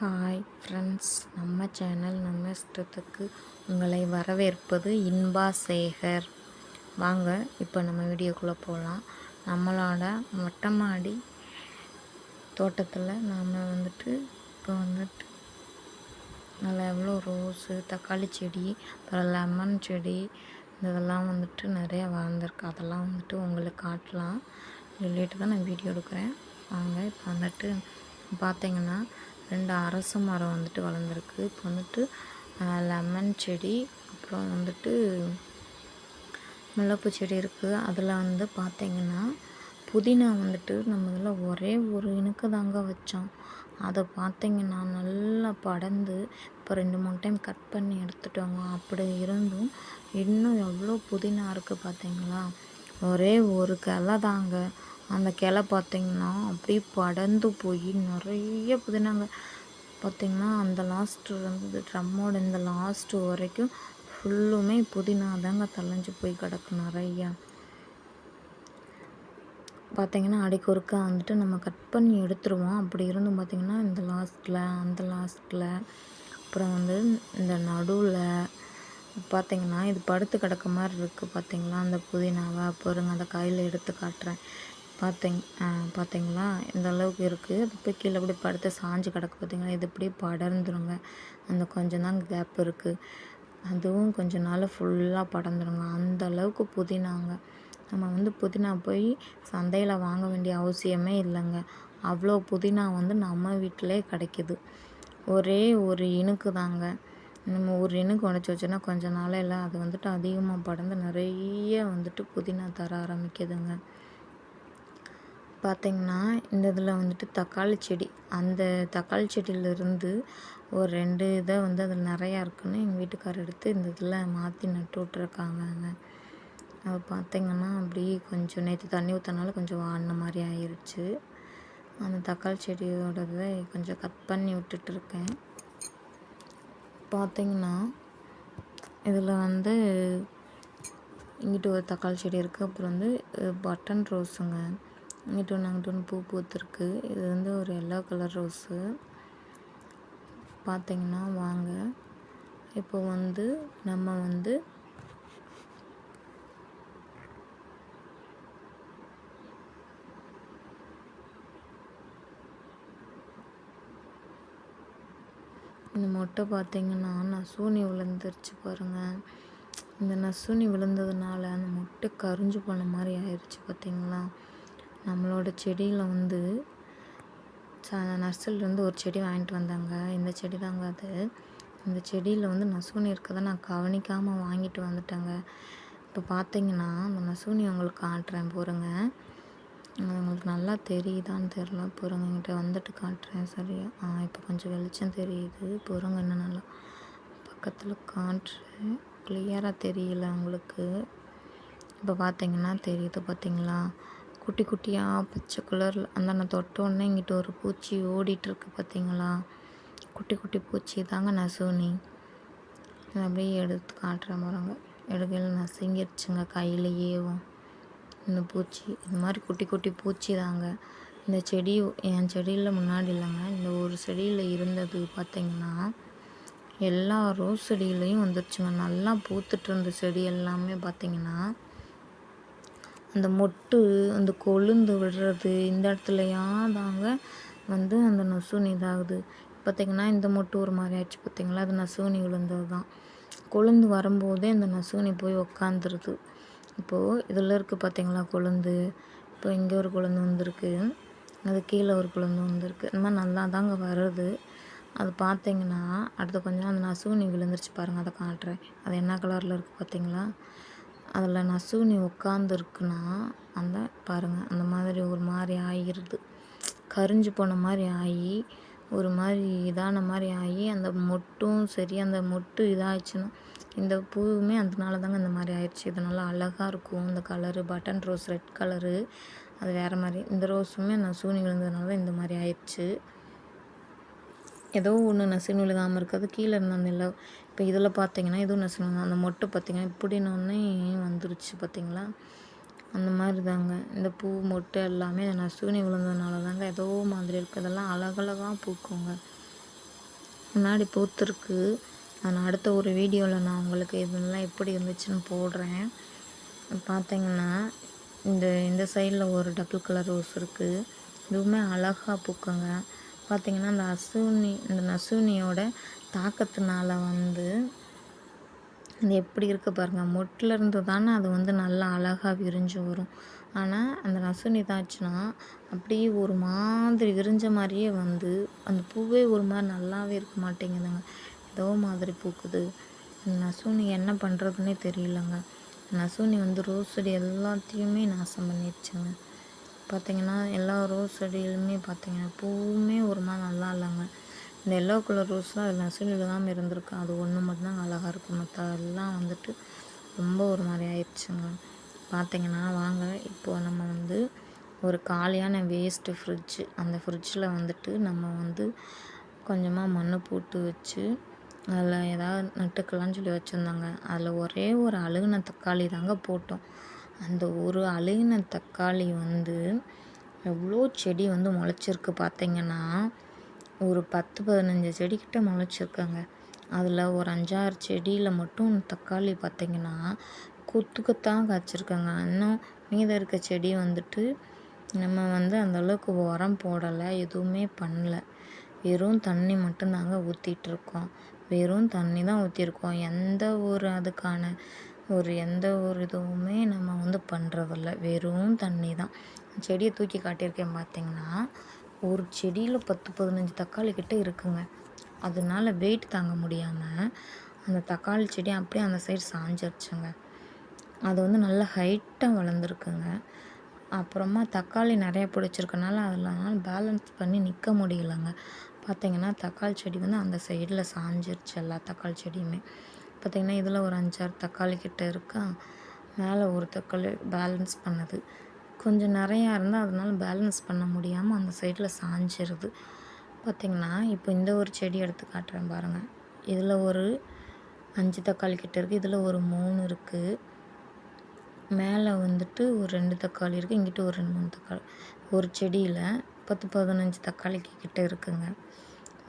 Hi friends நம்ம channel நம்ம இஷ்டத்துக்கு உங்களை வரவேற்பது இன்பா சேகர். வாங்க இப்போ நம்ம வீடியோக்குள்ளே போகலாம் நம்மளோட மொட்டை மாடி தோட்டத்தில் நாம் வந்துட்டு இப்போ வந்துட்டு நல்லா எவ்வளோ ரோஸு தக்காளி செடி அப்புறம் லெமன் செடி இதெல்லாம் வந்துட்டு நிறையா வளர்ந்துருக்கு. அதெல்லாம் வந்துட்டு உங்களுக்கு காட்டலாம். சொல்லிட்டு தான் நான் வீடியோ எடுக்கிறேன். வாங்க இப்போ வந்துட்டு பார்த்தீங்கன்னா ரெண்டு அரச மரம் வந்துட்டு வளர்ந்துருக்கு. இப்போ வந்துட்டு லெமன் செடி அப்புறம் வந்துட்டு முல்லைப்பூ செடி இருக்குது அதில் வந்து பார்த்திங்கன்னா புதினா வந்துட்டு நம்ம இதில் ஒரே ஒரு இனுக்கு தாங்க வச்சோம். அதை பார்த்திங்கன்னா நல்லா படர்ந்து இப்போ ரெண்டு மூணு டைம் கட் பண்ணி எடுத்துட்டோங்க அப்படி இருந்தும் இன்னும் எவ்வளோ புதினா இருக்குது பார்த்தீங்களா ஒரே ஒரு கிளை தாங்க அந்த கிளை பார்த்திங்கன்னா அப்படியே படர்ந்து போய் நிறைய புதினாங்க. பார்த்திங்கன்னா அந்த லாஸ்ட்டு வந்து ட்ரம்மோட இந்த லாஸ்ட்டு வரைக்கும் ஃபுல்லுமே புதினா தாங்க தள்ளைஞ்சு போய் கிடக்கு நிறையா. பார்த்திங்கன்னா அடிக்கு ஒருக்கா வந்துட்டு நம்ம கட் பண்ணி எடுத்துருவோம். அப்படி இருந்தும் பார்த்திங்கன்னா இந்த லாஸ்ட்டில் அந்த லாஸ்ட்டில் அப்புறம் வந்து இந்த நடுவில் பார்த்திங்கன்னா இது படுத்து கிடக்க மாதிரி இருக்குது பார்த்திங்களா? அந்த புதினாவை பொருங்க அந்த கையில் எடுத்து காட்டுறேன். பார்த்தீங்க பார்த்தீங்களா? இந்த அளவுக்கு இருக்குது அது போய் கீழே இப்படி படுத்து சாஞ்சு கிடக்கு பார்த்தீங்களா? இது இப்படியே படர்ந்துருங்க. அந்த கொஞ்சம் தான் கேப் இருக்குது அதுவும் கொஞ்ச நாள் ஃபுல்லாக படர்ந்துருங்க. அந்த அளவுக்கு புதினாங்க. நம்ம வந்து புதினா போய் சந்தையில் வாங்க வேண்டிய அவசியமே இல்லைங்க. அவ்வளோ புதினா வந்து நம்ம வீட்டிலே கிடைக்கிது. ஒரே ஒரு இணுக்கு தாங்க. நம்ம ஒரு இணுக்கு உடச்சி வச்சோன்னா கொஞ்ச நாளையில் அது வந்துட்டு அதிகமாக படர்ந்து நிறைய வந்துட்டு புதினா தர ஆரம்பிக்குதுங்க. பார்த்திங்கன்னா இந்த இதில் வந்துட்டு தக்காளி செடி. அந்த தக்காளி செடியிலேருந்து ஒரு ரெண்டு இதை வந்து அதில் நிறையா இருக்குன்னு எங்கள் வீட்டுக்காரர் எடுத்து இந்த இதில் மாற்றி நட்டு விட்ருக்காங்கங்க அது பார்த்திங்கன்னா அப்படி கொஞ்சம் நேற்று தண்ணி ஊற்றினாலும் கொஞ்சம் வாடின மாதிரி ஆயிடுச்சு அந்த தக்காளி செடியோடதை கொஞ்சம் கட் பண்ணி விட்டுட்ருக்கேன் பார்த்திங்கன்னா இதில் வந்து இங்கிட்டு ஒரு தக்காளி செடி இருக்குது அப்புறம் வந்து பட்டன் ரோஸுங்க. இங்கிட்டு ஒன்று அங்கிட்டு பூ பூத்துருக்கு. இது வந்து ஒரு எல்லோ கலர் ரோஸு பார்த்திங்கன்னா வாங்க. இப்போ வந்து நம்ம வந்து இந்த மொட்டை பார்த்திங்கன்னா நசூனி விழுந்துருச்சு பாருங்கள் இந்த நசூனி விழுந்ததுனால அந்த மொட்டை கரிஞ்சு போன மாதிரி ஆயிடுச்சு பார்த்தீங்களா நம்மளோட செடியில் வந்து நர்சரிலேருந்து ஒரு செடி வாங்கிட்டு வந்தாங்க. இந்த செடி தாங்க அது. இந்த செடியில் வந்து நசூனி இருக்கதை நான் கவனிக்காமல் வாங்கிட்டு வந்துட்டேங்க. இப்போ பார்த்தீங்கன்னா அந்த நசூனி உங்களுக்கு காட்டுறேன் போகிறேங்க உங்களுக்கு நல்லா தெரியுதான்னு தெரில போகிறங்க என்கிட்ட வந்துட்டு காட்டுறேன் சரியா? ஆ இப்போ கொஞ்சம் வெளிச்சம் தெரியுது. பொறுங்க என்ன நல்லா பக்கத்தில் காட்டுறேன் கிளியராக தெரியல உங்களுக்கு. இப்போ பார்த்தீங்கன்னா தெரியுது பார்த்தீங்களா குட்டி குட்டியாக பச்சை கலரில் அந்த நான் தொட்டோடனே இங்கிட்ட ஒரு பூச்சி ஓடிட்டுருக்கு பார்த்தீங்களா குட்டி குட்டி பூச்சி தாங்க நசுனி. நான் அப்படியே எடுத்து காட்டுற பாருங்க. எடுக்கையில் நசுங்கிருச்சுங்க கையிலையேவும் இந்த பூச்சி இந்த மாதிரி குட்டி குட்டி பூச்சி தாங்க. இந்த செடி என் செடியில் முன்னாடி இல்லைங்க. இந்த ஒரு செடியில் இருந்தது பார்த்திங்கன்னா எல்லா ரோஸ் செடியிலையும் வந்துருச்சுங்க. நல்லா பூத்துட்டு இருந்த செடி எல்லாமே பார்த்திங்கன்னா அந்த மொட்டு அந்த கொழுந்து விடுறது இந்த இடத்துலையா தாங்க வந்து அந்த நசுனி இதாகுது. பார்த்திங்கன்னா இந்த மொட்டு ஒரு மாதிரி ஆயிடுச்சு பார்த்திங்களா அது நசுனி விழுந்தது தான் கொழுந்து வரும்போதே அந்த நசுனி போய் உக்காந்துருது. இப்போது இதில் இருக்குது பார்த்திங்களா கொழுந்து? இப்போ இங்கே ஒரு கொழுந்து வந்திருக்கு. அது கீழே ஒரு கொழுந்து வந்திருக்கு. இந்த மாதிரி நல்லா தாங்க வருது. அது பார்த்திங்கன்னா அடுத்த கொஞ்சம் அந்த நசுனி விழுந்துருச்சு பாருங்கள் அதை காட்டுறேன். அது என்ன கலரில் இருக்குது பார்த்திங்களா அதில் நசுனி உட்காந்துருக்குன்னா அந்த பாருங்கள் அந்த மாதிரி ஒரு மாதிரி ஆகிருது கரிஞ்சு போன மாதிரி ஆகி ஒரு மாதிரி இதான மாதிரி ஆகி அந்த மொட்டும் சரி அந்த மொட்டு இதாகிடுச்சுன்னா இந்த பூவுமே அதனால தாங்க இந்த மாதிரி ஆயிடுச்சு. இது நல்லா அழகாக இருக்கும் இந்த colour button rose red colour அது வேறு மாதிரி. இந்த ரோஸுமே நான் சூனி விழுந்ததுனால இந்த மாதிரி ஆயிடுச்சு. ஏதோ ஒன்று நசுன்னு விழுகாமல் இருக்கிறது கீழே இருந்த அந்த இப்போ இதில் பார்த்தீங்கன்னா எதுவும் நசுனு அந்த மொட்டை பார்த்தீங்கன்னா இப்படினோடனே வந்துருச்சு பார்த்தீங்களா? அந்த மாதிரி தாங்க. இந்த பூ மொட்டை எல்லாமே நசுனி விழுந்ததுனால தாங்க ஏதோ மாதிரி இருக்குது அதெல்லாம் அழகழகாக பூக்குங்க. முன்னாடி பூத்துருக்கு. நான் அடுத்த ஒரு வீடியோவில் நான் உங்களுக்கு இதெல்லாம் எப்படி இருந்துச்சுன்னு போடுறேன். பார்த்தீங்கன்னா இந்த இந்த சைடில் ஒரு டபுள் கலர் ரோஸ் இருக்குது இதுவுமே அழகாக பூக்குங்க. பார்த்தீங்கன்னா அந்த அசுனி இந்த நசுனியோட தாக்கத்தினால வந்து அது எப்படி இருக்குது பாருங்கள் மொட்டிலேருந்து தானே அது வந்து நல்லா அழகாக விரிஞ்சு வரும். ஆனால் அந்த நசுனி தாச்சுன்னா அப்படியே ஒரு மாதிரி விரிஞ்ச மாதிரியே வந்து அந்த பூவே ஒரு மாதிரி நல்லாவே இருக்க மாட்டேங்குதுங்க. ஏதோ மாதிரி பூக்குது. நசுனி என்ன பண்ணுறதுனே தெரியலங்க. நசுனி வந்து ரோஸ் செடி எல்லாத்தையுமே நாசம் பண்ணிடுச்சுங்க. பார்த்திங்கன்னா எல்லா ரோஸ் செடியிலுமே பார்த்திங்கன்னா பூவுமே ஒரு மாதிரி நல்லா இல்லைங்க. இந்த எல்லோ கலர் ரோஸ்லாம் அதில் நசுங்கி இல்லாமல் இருந்திருக்கு. அது ஒன்று மட்டும்தான் அழகாக இருக்கும். மற்ற எல்லாம் வந்துட்டு ரொம்ப ஒரு மாதிரி ஆயிடுச்சுங்க. பார்த்திங்கன்னா வாங்க இப்போது நம்ம வந்து ஒரு காலியான வேஸ்ட்டு ஃப்ரிட்ஜு அந்த ஃப்ரிட்ஜில் வந்துட்டு நம்ம வந்து கொஞ்சமாக மண் போட்டு வச்சு அதில் ஏதாவது நட்டுக்கலாம்னு சொல்லி வச்சுருந்தாங்க. அதில் ஒரே ஒரு அழுகுன தக்காளி தாங்க போட்டோம். அந்த ஒரு அழுகின தக்காளி வந்து எவ்வளோ செடி வந்து முளைச்சிருக்கு பார்த்தீங்கன்னா ஒரு பத்து பதினஞ்சு செடிக்கிட்ட முளைச்சிருக்காங்க. அதில் ஒரு அஞ்சாறு செடியில் மட்டும் தக்காளி பார்த்திங்கன்னா கொத்து கொத்தாக இன்னும் மீதம் இருக்க செடி வந்துட்டு நம்ம வந்து அந்தளவுக்கு உரம் போடலை எதுவுமே பண்ணல. வெறும் தண்ணி மட்டும்தாங்க ஊற்றிட்டுருக்கோம் வெறும் தண்ணி தான் ஊற்றிருக்கோம் எந்த ஒரு அதுக்கான ஒரு எந்த ஒரு இதுவுமே நம்ம வந்து பண்ணுறதில்ல வெறும் தண்ணி தான் செடியை தூக்கி காட்டியிருக்கேன் பார்த்திங்கன்னா ஒரு செடியில் பத்து பதினஞ்சு தக்காளி கிட்ட இருக்குங்க. அதனால வெயிட் தாங்க முடியாமல் அந்த தக்காளி செடி அப்படியே அந்த சைடு சாஞ்சிருச்சுங்க. அது வந்து நல்லா ஹைட்டாக வளர்ந்துருக்குங்க. அப்புறமா தக்காளி நிறைய பிடிச்சிருக்கனால அதில் பேலன்ஸ் பண்ணி நிற்க முடியலங்க. பார்த்திங்கன்னா தக்காளி செடி வந்து அந்த சைடில் சாஞ்சிருச்சு எல்லா தக்காளி செடியுமே. பார்த்திங்கன்னா இதில் ஒரு அஞ்சாறு தக்காளி கிட்ட இருக்கா? மேலே ஒரு தக்காளி பேலன்ஸ் பண்ணுது. கொஞ்சம் நிறையா இருந்தால் அதனால் பேலன்ஸ் பண்ண முடியாமல் அந்த சைடில் சாஞ்சிருது. பார்த்திங்கன்னா இப்போ இந்த ஒரு செடி எடுத்து காட்டுறேன் பாருங்கள் இதில் ஒரு அஞ்சு தக்காளி கிட்ட இருக்குது இதில் ஒரு மூணு இருக்குது மேலே வந்துட்டு ஒரு ரெண்டு தக்காளி இருக்குது இங்கிட்ட ஒரு ரெண்டு மூணு தக்காளி. ஒரு செடியில் பத்து பதினஞ்சு தக்காளிக்கு கிட்ட இருக்குங்க.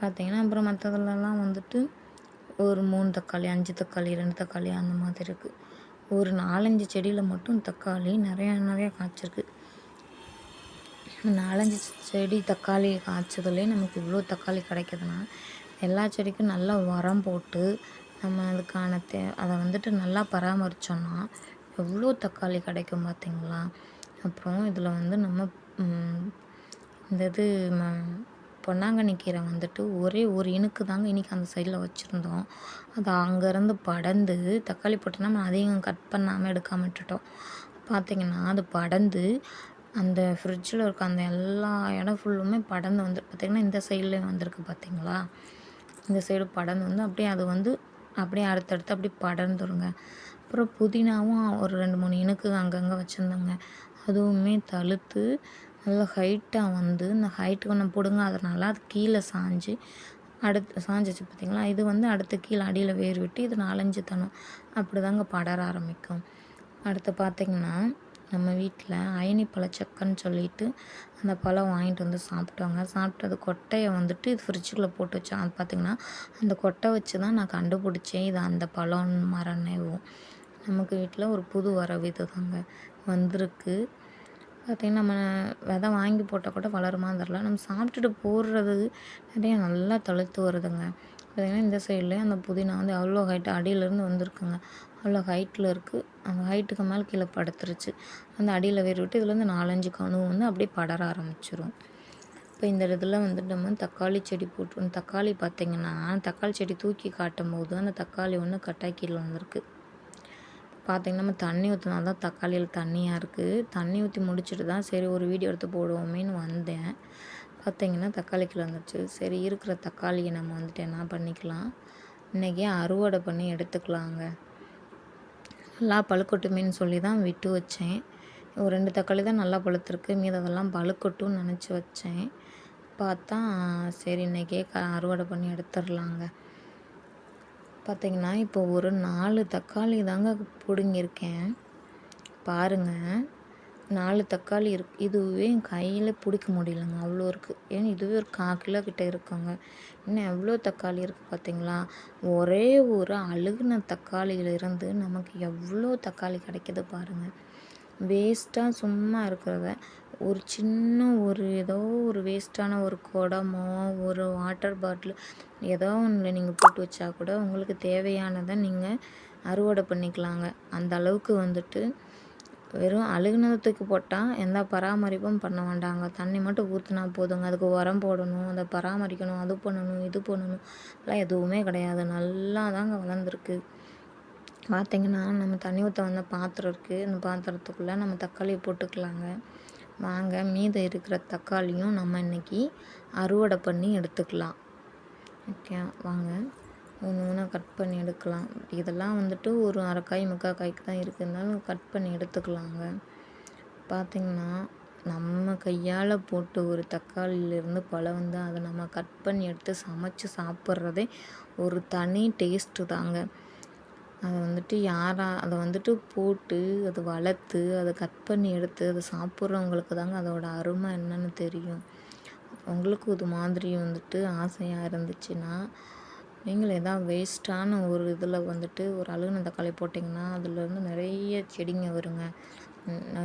பார்த்திங்கன்னா அப்புறம் மற்றதுலலாம் வந்துட்டு ஒரு மூணு தக்காளி அஞ்சு தக்காளி ரெண்டு தக்காளி அந்த மாதிரி இருக்குது ஒரு நாலஞ்சு செடியில் மட்டும் தக்காளி நிறையா நிறையா காய்ச்சிருக்கு. நாலஞ்சு செடி தக்காளி காய்ச்சதுலேயே நமக்கு இவ்வளோ தக்காளி கிடைக்குதுன்னா எல்லா செடிக்கும் நல்லா உரம் போட்டு நம்ம அதுக்கான தே அதை வந்துட்டு நல்லா பராமரித்தோன்னா எவ்வளோ தக்காளி கிடைக்கும் பார்த்திங்களா அப்புறம் இதில் வந்து நம்ம இந்த இது பொன்னாங்கண்ணி கீரை வந்துட்டு ஒரே ஒரு இனுக்கு தாங்க இன்றைக்கி அந்த சைடில் வச்சுருந்தோம். அது அங்கேருந்து படர்ந்து தக்காளி போட்டு நம்ம அதிகம் கட் பண்ணாமல் எடுக்காமல் விட்டுட்டோம். பார்த்திங்கன்னா அது படர்ந்து அந்த ஃப்ரிட்ஜில் இருக்க அந்த எல்லா இடம் ஃபுல்லுமே படர்ந்து வந்து பார்த்திங்கன்னா இந்த சைட்லேயும் வந்திருக்கு பார்த்திங்களா இந்த சைடு படர்ந்து வந்து அப்படியே அது வந்து அப்படியே அடுத்தடுத்து அப்படியே படர்ந்துருங்க. அப்புறம் புதினாவும் ஒரு ரெண்டு மூணு இனுக்கு அங்கங்கே வச்சுருந்தோங்க. அதுவுமே தழுத்து நல்லா ஹைட்டாக வந்து இந்த ஹைட்டுக்கு ஒன்று பிடுங்க அதனால அது கீழே சாஞ்சு அடுத்து சாஞ்சிச்சு பார்த்திங்களா இது வந்து அடுத்து கீழே அடியில் வேர் விட்டு இது நாலஞ்சு தனம். அப்படி தாங்க படர ஆரம்பிக்கும். அடுத்து பார்த்திங்கன்னா நம்ம வீட்டில் அயனி பழச்சக்கன்னு சொல்லிட்டு அந்த பழம் வாங்கிட்டு வந்து சாப்பிட்டோங்க சாப்பிட்டது கொட்டையை வந்துட்டு இது ஃப்ரிட்ஜுக்குள்ளே போட்டு வச்சோம் அது பார்த்திங்கன்னா அந்த கொட்டை வச்சு தான் நான் கண்டுபிடிச்சேன் இது அந்த பழம் மரநேவும் நமக்கு வீட்டில் ஒரு புது வரவு இது தாங்க வந்திருக்கு. பார்த்திங்கன்னா நம்ம விதை வாங்கி போட்டால் கூட வளருமா தெரில நம்ம சாப்பிட்டுட்டு போடுறது நிறைய நல்லா தழுத்து வருதுங்க. பார்த்திங்கன்னா இந்த சைடில் அந்த புதினா வந்து அவ்வளோ ஹைட்டு அடியிலேருந்து வந்திருக்குங்க. அவ்வளோ ஹைட்டில் இருக்குது அந்த ஹைட்டுக்கு மேலே கீழே படுத்துருச்சு. அந்த அடியில் வேறு விட்டு இதுலேருந்து நாலஞ்சு கணு வந்து அப்படியே படர ஆரம்பிச்சிரும். இப்போ இந்த இடத்துல வந்துட்டு நம்ம தக்காளி செடி போட்டு தக்காளி பார்த்திங்கன்னா தக்காளி செடி தூக்கி காட்டும் போது அந்த தக்காளி ஒன்று கட்டாக்கீழே வந்திருக்கு பார்த்திங்கன்னா நம்ம தண்ணி ஊற்றினா தான் தக்காளியில் தண்ணியாக இருக்குது தண்ணி ஊற்றி முடிச்சுட்டு தான் சரி ஒரு வீடியோ எடுத்து போடுவோமேன்னு வந்தேன். பார்த்திங்கன்னா தக்காளி கிலோ வந்துடுச்சு சரி இருக்கிற தக்காளியை நம்ம வந்துட்டு என்ன பண்ணிக்கலாம்? இன்றைக்கி அறுவடை பண்ணி எடுத்துக்கலாங்க. நல்லா பழுக்கட்டுமேன்னு சொல்லி தான் விட்டு வச்சேன். ஒரு ரெண்டு தக்காளி தான் நல்லா பழுத்துருக்கு. மீததெல்லாம் பழுக்கட்டும்னு நினச்சி வச்சேன். பார்த்தா சரி இன்றைக்கே க அறுவடை பண்ணி எடுத்துடலாங்க. பார்த்திங்கன்னா இப்போ ஒரு நாலு தக்காளி தாங்க பிடுங்கியிருக்கேன் பாருங்கள் நாலு தக்காளி இருக்கு இதுவே என் கையில் பிடிக்க முடியலங்க. அவ்வளோ இருக்குது ஏன்னா இதுவே ஒரு கால் கிலோ கிட்டே இருக்குங்க. இன்னும் எவ்வளோ தக்காளி இருக்குது பார்த்தீங்களா ஒரே ஒரு அழுகுன தக்காளியிலிருந்து நமக்கு எவ்வளோ தக்காளி கிடைக்கிது பாருங்கள் வேஸ்ட்டாக சும்மா இருக்கிறத. ஒரு சின்ன ஒரு ஏதோ ஒரு வேஸ்ட்டான ஒரு குடமோ ஒரு வாட்டர் பாட்டில் ஏதோ ஒன்றில் நீங்கள் போட்டு வச்சா கூட உங்களுக்கு தேவையானதை நீங்கள் அறுவடை பண்ணிக்கலாங்க. அந்த அளவுக்கு வந்துட்டு வெறும் அழுகுனத்துக்கு போட்டால் எந்த பராமரிப்பும் பண்ண வேண்டாங்க. தண்ணி மட்டும் ஊற்றினா போதுங்க. அதுக்கு உரம் போடணும் அதை பராமரிக்கணும் அது பண்ணணும் இது பண்ணணும். அதெல்லாம் எதுவுமே கிடையாது. நல்லா தாங்க வளர்ந்துருக்கு. பார்த்திங்கன்னா நம்ம தண்ணி ஊற்ற வந்த பாத்திரம் இருக்குது அந்த பாத்திரத்துக்குள்ளே நம்ம தக்காளியை போட்டுக்கலாங்க. வாங்க மீதம் இருக்கிற தக்காளியும் நம்ம இன்றைக்கி அறுவடை பண்ணி எடுத்துக்கலாம். ஓகே வாங்க. ஒன்று ஒன்றா கட் பண்ணி எடுக்கலாம். இதெல்லாம் வந்துட்டு ஒரு அரைக்காய் முக்கால் காய்க்கு தான் இருக்குதுனாலும் கட் பண்ணி எடுத்துக்கலாங்க. பார்த்திங்கன்னா நம்ம கையால் போட்டு ஒரு தக்காளியிலேருந்து பழம் வந்து அதை நம்ம கட் பண்ணி எடுத்து சமைச்சு சாப்பிட்றதே ஒரு தனி டேஸ்ட்டு தாங்க. அதை வந்துட்டு யாரா அதை வந்துட்டு போட்டு அதை வளர்த்து அதை கட் பண்ணி எடுத்து அதை சாப்பிட்றவங்களுக்கு தாங்க அதோட அருமை என்னன்னு தெரியும். உங்களுக்கும் இது மாதிரி வந்துட்டு ஆசையாக இருந்துச்சுன்னா நீங்கள் எதாவது வேஸ்ட்டான ஒரு இதில் வந்துட்டு ஒரு அழுகுன தக்காளி போட்டிங்கன்னா அதுலேருந்து நிறைய செடிங்க வருங்க.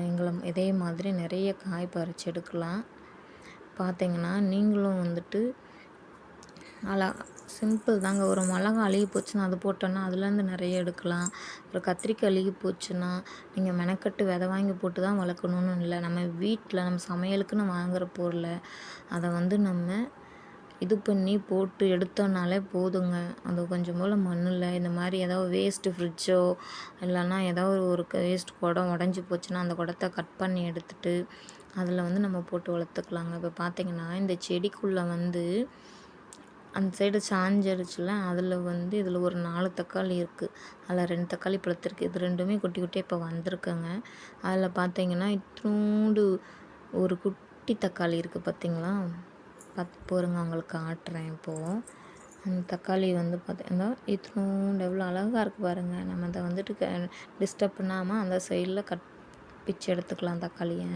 எங்களை இதே மாதிரி நிறைய காய் பறித்து எடுக்கலாம். பார்த்தீங்கன்னா நீங்களும் வந்துட்டு அழ சிம்பிள் தாங்க. ஒரு மிளகா அழுகி போச்சுன்னா அது போட்டோன்னா அதுலேருந்து நிறைய எடுக்கலாம். ஒரு கத்திரிக்காய் அழுகி போச்சுன்னா நீங்கள் மெனக்கட்டு விதை வாங்கி போட்டு தான் வளர்க்கணுன்னு இல்லை. நம்ம வீட்டில் நம்ம சமையலுக்குன்னு வாங்குகிற பொருளை அதை வந்து நம்ம இது பண்ணி போட்டு எடுத்தோம்னாலே போதுங்க. அது கொஞ்சம் போல் மண்ணில் இந்த மாதிரி ஏதாவது வேஸ்ட்டு ஃப்ரிட்ஜோ இல்லைன்னா ஏதாவது ஒரு வேஸ்ட் குடம் உடஞ்சி போச்சுன்னா அந்த குடத்த கட் பண்ணி எடுத்துட்டு அதில் வந்து நம்ம போட்டு வளர்த்துக்கலாங்க. இப்போ பார்த்திங்கன்னா இந்த செடிக்குள்ளே வந்து அந்த சைடு சாஞ்சிருச்சுல அதில் வந்து இதில் ஒரு நாலு தக்காளி இருக்குது அதில் ரெண்டு தக்காளி பழுத்திருக்கு. இது ரெண்டுமே குட்டி குட்டியாக இப்போ வந்திருக்குங்க. அதில் பார்த்தீங்கன்னா இத்தினூண்டு ஒரு குட்டி தக்காளி இருக்குது பார்த்திங்களா பார்த்து போருங்க உங்களுக்கு காட்டுறேன் இப்போது அந்த தக்காளி வந்து பார்த்தீங்கன்னா இத்தினோண்டு எவ்வளோ அழகாக இருக்குது பாருங்கள் நம்ம அதை வந்துட்டு க டிஸ்டர்ப் பண்ணாமல் அந்த சைடில் கட் பிச்சு எடுத்துக்கலாம் தக்காளியை.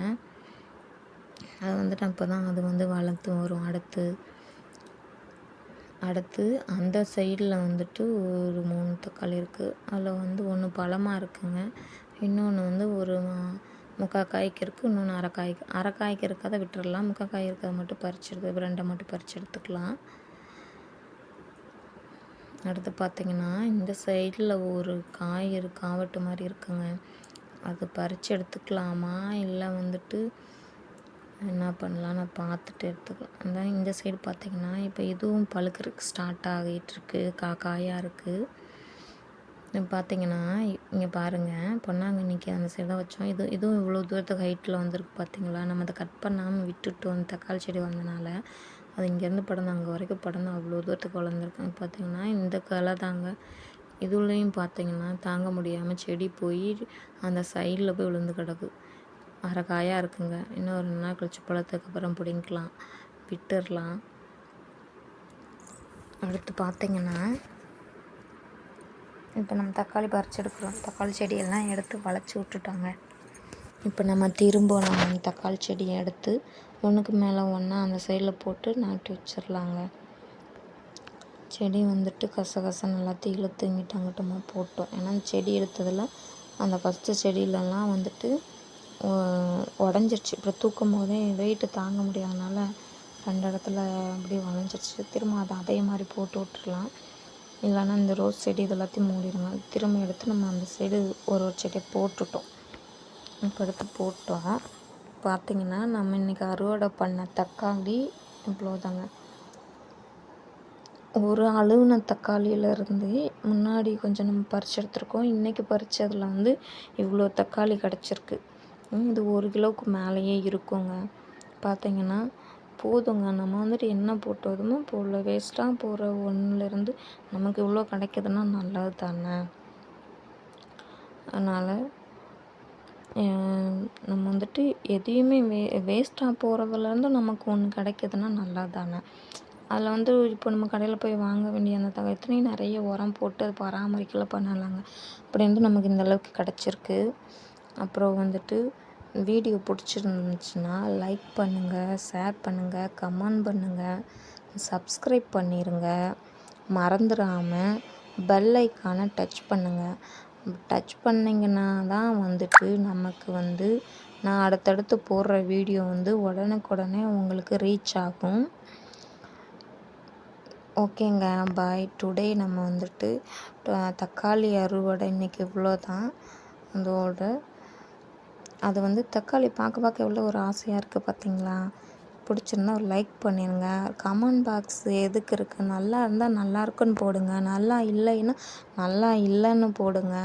அது வந்துட்டு அப்போ தான் அது வந்து வளர்த்து வரும். அடுத்து அடுத்து அந்த சைடில் வந்துட்டு ஒரு மூணு தக்காளி இருக்குது அதில் வந்து ஒன்று பழமாக இருக்குங்க. இன்னொன்று வந்து ஒரு முக்கால் காய்க்கு இருக்குது இன்னொன்று அரை காய்க்கு அரை காய்க்கு இருக்கிறத விட்டுடலாம் முக்கால் காய் இருக்கிறத மட்டும் பறிச்சு எடுத்து ரெண்டை மட்டும் பறித்து எடுத்துக்கலாம். அடுத்து பார்த்திங்கன்னா இந்த சைடில் ஒரு காய் இருக்கு காவட்டு மாதிரி இருக்குங்க. அது பறித்து எடுத்துக்கலாமா? இல்லை வந்துட்டு என்ன பண்ணலாம்னு நான் பார்த்துட்டு எடுத்துக்கலாம். அந்த இந்த சைடு பார்த்திங்கன்னா இப்போ இதுவும் பழுக்கிறதுக்கு ஸ்டார்ட் ஆகிட்டுருக்கு. கா காயாக இருக்குது பார்த்தீங்கன்னா இங்கே பாருங்கள் பொன்னாங்கண்ணிக்கு அந்த சைடு தான் வச்சோம். இது இதுவும் இவ்வளோ தூரத்துக்கு ஹைட்டில் வந்திருக்கு பார்த்தீங்களா? நம்ம அதை கட் பண்ணாமல் விட்டுட்டோம் தக்காளி செடி வந்தனால அது இங்கேருந்து படந்து அங்கே வரைக்கும் படந்து அவ்வளோ தூரத்துக்கு வளர்ந்துருக்காங்க. பார்த்தீங்கன்னா இந்த கலை தாங்க. இதுலேயும் பார்த்தீங்கன்னா தாங்க முடியாமல் செடி போய் அந்த சைடில் போய் விழுந்து கிடக்கு. அரை காயாக இருக்குங்க. இன்னும் ஒரு ரெண்டு நாள் கழிச்சு பழத்துக்கு அப்புறம் பிடிங்கிக்கலாம். விட்டுடலாம் அடுத்து பார்த்தீங்கன்னா இப்போ நம்ம தக்காளி பறிச்செடுக்கிறோம் தக்காளி செடியெல்லாம் எடுத்து வளைச்சி விட்டுட்டாங்க. இப்போ நம்ம திரும்ப நம்ம தக்காளி செடியை எடுத்து ஒன்றுக்கு மேலே ஒன்றா அந்த சைடில் போட்டு நாட்டி வச்சிடலாங்க செடி வந்துட்டு கசகசன்னு எல்லாத்தையும் இழுத்து இங்கிட்டு அங்கிட்டமாக போட்டோம். ஏன்னா அந்த செடி எடுத்ததில் அந்த ஃபஸ்ட்டு செடியிலலாம் வந்துட்டு உடஞ்சிருச்சு. இப்போ தூக்கும் போதே வெயிட்டு தாங்க முடியாதனால ரெண்டு இடத்துல அப்படியே வளைஞ்சிருச்சு. திரும்ப அதை அதே மாதிரி போட்டு விட்டுறலாம். இல்லைன்னா இந்த ரோஸ் செடி இது எல்லாத்தையும் மூடிடுங்க திரும்ப எடுத்து நம்ம அந்த சைடு ஒரு ஒரு செடியை போட்டுட்டோம். இப்போ எடுத்து போட்டோம் பார்த்திங்கன்னா நம்ம இன்றைக்கி அறுவடை பண்ண தக்காளி இவ்வளோதாங்க ஒரு அழுகுன தக்காளியிலேருந்து முன்னாடி கொஞ்சம் நம்ம பறிச்சு எடுத்துருக்கோம். இன்றைக்கி பறித்ததில் வந்து இவ்வளோ தக்காளி கிடச்சிருக்கு. இது ஒரு கிலோவுக்கு மேலேயே இருக்குங்க. பார்த்தீங்கன்னா போதுங்க. நம்ம வந்துட்டு என்ன போட்டதுமோ போடல. வேஸ்ட்டாக போகிற ஒன்றுலேருந்து நமக்கு இவ்வளோ கிடைக்குதுன்னா நல்லது தானே. அதனால் நம்ம வந்துட்டு எதையுமே வே வேஸ்ட்டாக போகிறதுலேருந்து நமக்கு ஒன்று கிடைக்கிதுன்னா நல்லா தானே. அதில் வந்து இப்போ நம்ம கடையில் போய் வாங்க வேண்டிய அந்த தகவல் எத்தனையும் நிறைய உரம் போட்டு அதை பராமரிக்கல பண்ணலாங்க. அப்படி வந்து நமக்கு இந்த அளவுக்கு கிடச்சிருக்கு. அப்புறம் வந்துட்டு வீடியோ பிடிச்சிருந்துச்சுன்னா லைக் பண்ணுங்கள் ஷேர் பண்ணுங்கள் கமெண்ட் பண்ணுங்கள் சப்ஸ்கிரைப் பண்ணிடுங்க மறந்துடாமல் பெல் ஐக்கானை டச் பண்ணுங்கள் டச் பண்ணிங்கன்னா தான் வந்துட்டு நமக்கு வந்து நான் அடுத்தடுத்து போடுற வீடியோ வந்து உடனுக்குடனே உங்களுக்கு ரீச் ஆகும். ஓகேங்க பாய் டுடே நம்ம வந்துட்டு தக்காளி அறுவடை இன்றைக்கி இவ்வளோ தான் அதோட அது வந்து தக்காளி பார்க்க பார்க்க எவ்வளோ ஒரு ஆசையாக இருக்குது பார்த்தீங்களா? பிடிச்சிருந்தா ஒரு லைக் பண்ணிடுங்க கமெண்ட் பாக்ஸ் எதுக்கு இருக்குது நல்லா இருந்தால் நல்லா இருக்குன்னு போடுங்க. நல்லா இல்லைன்னா நல்லா இல்லைன்னு போடுங்க.